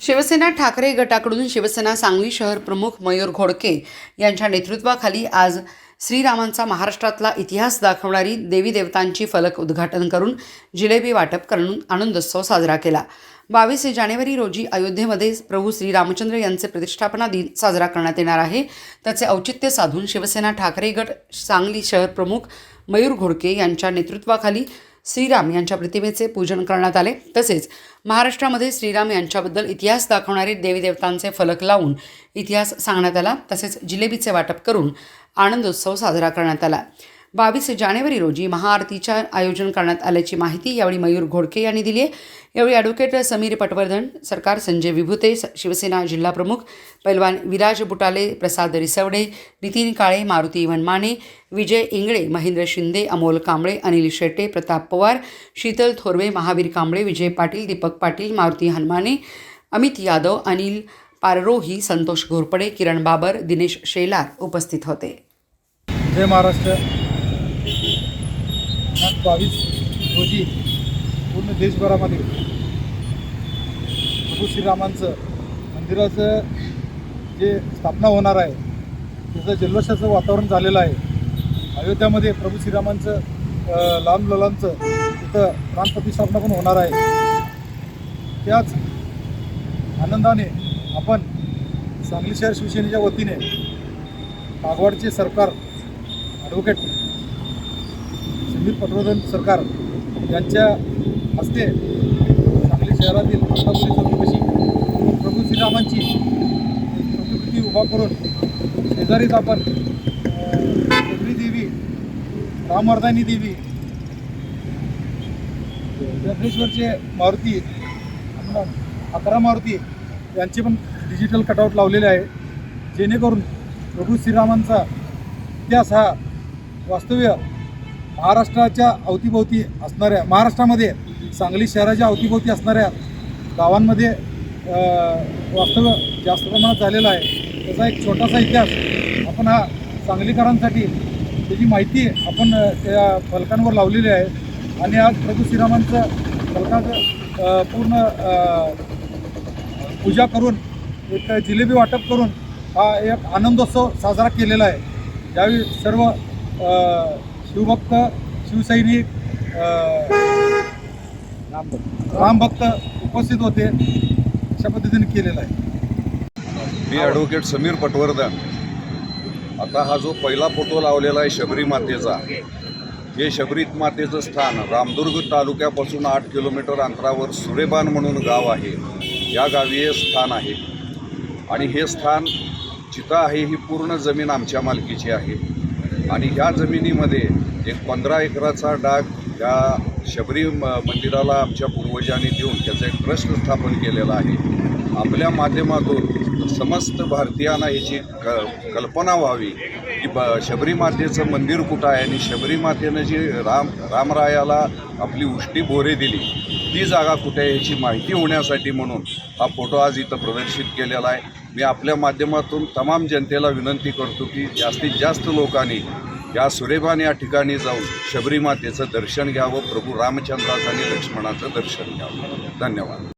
शिवसेना ठाकरे गटाकडून शिवसेना सांगली शहर प्रमुख मयूर घोडके यांच्या नेतृत्वाखाली आज श्रीरामांचा महाराष्ट्रातला इतिहास दाखवणारी देवी देवतांची फलक उद्घाटन करून जिलेबी वाटप करून आनंदोत्सव साजरा केला. बावीस जानेवारी रोजी अयोध्येमध्ये प्रभू श्रीरामचंद्र यांचे प्रतिष्ठापना दिन साजरा करण्यात येणार आहे. त्याचे औचित्य साधून शिवसेना ठाकरे गट सांगली शहर प्रमुख मयूर घोडके यांच्या नेतृत्वाखाली श्रीराम यांच्या प्रतिमेचे पूजन करण्यात आले. तसेच महाराष्ट्रामध्ये श्रीराम यांच्याबद्दल इतिहास दाखवणारे देवी देवतांचे फलक लावून इतिहास सांगण्यात आला. तसेच जिलेबीचे वाटप करून आनंदोत्सव साजरा करण्यात आला. बावीस जानेवारी रोजी महाआरतीच्या आयोजन करण्यात आल्याची माहिती यावेळी मयूर घोडके यांनी दिली आहे. यावेळी ॲडव्होकेट समीर पटवर्धन सरकार संजय विभुते स- शिवसेना जिल्हाप्रमुख पैलवान विराज बुटाले प्रसाद रिसवडे नितीन काळे मारुती वनमाने विजय इंगळे महेंद्र शिंदे अमोल कांबळे अनिल शेट्टे प्रताप पवार शीतल थोरवे महावीर कांबळे विजय पाटील दीपक पाटील मारुती हनमाने अमित यादव अनिल पाररोही संतोष घोरपडे किरण बाबर दिनेश शेलार उपस्थित होते. जय महाराष्ट्र. दिनांक बावीस रोजी पूर्ण देशभरामध्ये प्रभू श्रीरामांचं मंदिराचं जे स्थापना होणार आहे त्याचं जल्लोषाचं वातावरण झालेलं आहे. अयोध्यामध्ये प्रभू श्रीरामांचं लांब ललांचं तिथं प्राणप्रतिष्ठापना पण होणार आहे. त्याच आनंदाने आपण सांगली शहर शिवसेनेच्या वतीने कागवाडचे सरकार ॲडव्होकेट समीर पटवर्धन सरकार यांच्या हस्ते सांगली शहरातील आत्तापुरी चौकशी प्रभू श्रीरामांची प्रकृती प्रतिकृती उभा करून शेजारीच आपण देवी देवी रामवर्धानी देवी दर्शेश्वरचे मारुती अकरा मारुती यांचे पण डिजिटल कटआउट लावलेले आहे. जेणेकरून प्रभू श्रीरामांचा इतिहास हा वास्तव्य महाराष्ट्राच्या अवतीभोवती असणाऱ्या महाराष्ट्रामध्ये सांगली शहराच्या अवतीभोवती असणाऱ्या गावांमध्ये वास्तव्य जास्त प्रमाणात झालेलं आहे. त्याचा एक छोटासा इतिहास आपण हा सांगलीकरांसाठी त्याची माहिती आपण त्या फलकांवर लावलेली आहे. आणि आज प्रभू श्रीरामांचं फलकाचं पूर्ण पूजा करून एक जिलेबी वाटप करून हा एक आनंदोत्सव साजरा केलेला आहे. यावेळी सर्व शिवभक्त शिवसैनिक रामभक्त उपस्थित होते अशा पद्धतीने केलेलं आहे. मी ॲडव्होकेट समीर पटवर्धन. आता हा जो पहिला फोटो लावलेला आहे शबरी मातेचा हे शबरी मातेचं स्थान रामदुर्ग तालुक्यापासून आठ किलोमीटर अंतरावर सुरेबान म्हणून गाव आहे. या गावी हे स्थान आहे. आणि हे स्थान जिथं आहे ही पूर्ण जमीन आमच्या मालकीची आहे. आणि ह्या जमिनीमध्ये एक पंधरा एकराचा डाग या शबरी म मंदिराला आमच्या पूर्वजांनी देऊन त्याचं एक ट्रस्ट स्थापन केलेलं आहे. आपल्या माध्यमातून समस्त भारतीयांना याची क कल्पना व्हावी की ब शबरी मातेचं मंदिर कुठं आहे आणि शबरी मातेनं जी राम रामरायाला आपली उष्टी बोरे दिली ती जागा कुठे आहे याची माहिती होण्यासाठी म्हणून हा फोटो आज इथं प्रदर्शित केलेला आहे. मी आपल्या माध्यमातून तमाम जनतेला विनंती करतो की जास्तीत जास्त लोकांनी या सुरेबान या ठिकाणी जाऊन शबरी मातेचं दर्शन घ्यावं प्रभू रामचंद्राचं आणि लक्ष्मणाचं दर्शन घ्यावं. धन्यवाद.